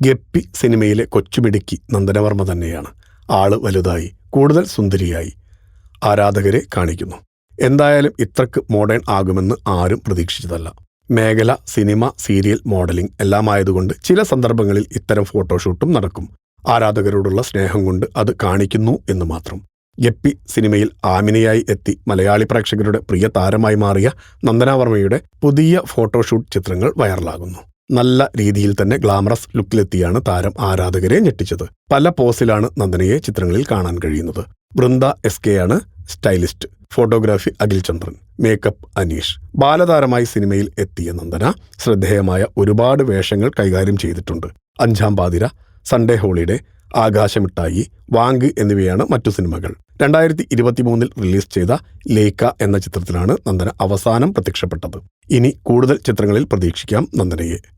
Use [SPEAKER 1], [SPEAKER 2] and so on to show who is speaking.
[SPEAKER 1] Guppy സിനിമയിലെ കൊച്ചുമിടുക്കി നന്ദനവർമ്മ തന്നെയാണ്. ആൾ വലുതായി കൂടുതൽ സുന്ദരിയായി. ആരാധകരെ കാണിക്കുന്നു. എന്തായാലും ഇത്രക്ക് മോഡേൺ ആകുമെന്ന് ആരും പ്രതീക്ഷിച്ചതല്ല. മേഖല സിനിമ സീരിയൽ മോഡലിംഗ് എല്ലാമായതുകൊണ്ട് ചില സന്ദർഭങ്ങളിൽ ഇത്തരം ഫോട്ടോഷൂട്ടും നടക്കും. ആരാധകരോടുള്ള സ്നേഹം കൊണ്ട് അത് കാണിക്കുന്നു എന്ന് മാത്രം. ഗപ്പി സിനിമയിൽ ആമിനയായി എത്തി മലയാളി പ്രേക്ഷകരുടെ പ്രിയ താരമായി മാറിയ നന്ദനാവർമ്മയുടെ പുതിയ ഫോട്ടോഷൂട്ട് ചിത്രങ്ങൾ വൈറലാകുന്നു. നല്ല രീതിയിൽ തന്നെ ഗ്ലാമറസ് ലുക്കിലെത്തിയാണ് താരം ആരാധകരെ ഞെട്ടിച്ചത്. പല പോസിലാണ് നന്ദനയെ ചിത്രങ്ങളിൽ കാണാൻ കഴിയുന്നത്. വൃന്ദ എസ് കെ ആണ് stylist. Photography Akhil Chandran. Makeup Aneesh. ബാലതാരമായി സിനിമയിൽ എത്തിയ നന്ദന ശ്രദ്ധേയമായ ഒരുപാട് വേഷങ്ങൾ കൈകാര്യം ചെയ്തിട്ടുണ്ട്. അഞ്ചാം പാതിര സൺഡേ ഹോളിഡേ ആകാശമിട്ടായി വാങ്ക് എന്നിവയാണ് മറ്റു സിനിമകൾ. രണ്ടായിരത്തി ഇരുപത്തിമൂന്നിൽ റിലീസ് ചെയ്ത ലേക്ക എന്ന ചിത്രത്തിലാണ് നന്ദന അവസാനം പ്രത്യക്ഷപ്പെട്ടത്. ഇനി കൂടുതൽ ചിത്രങ്ങളിൽ പ്രതീക്ഷിക്കാം നന്ദനയെ.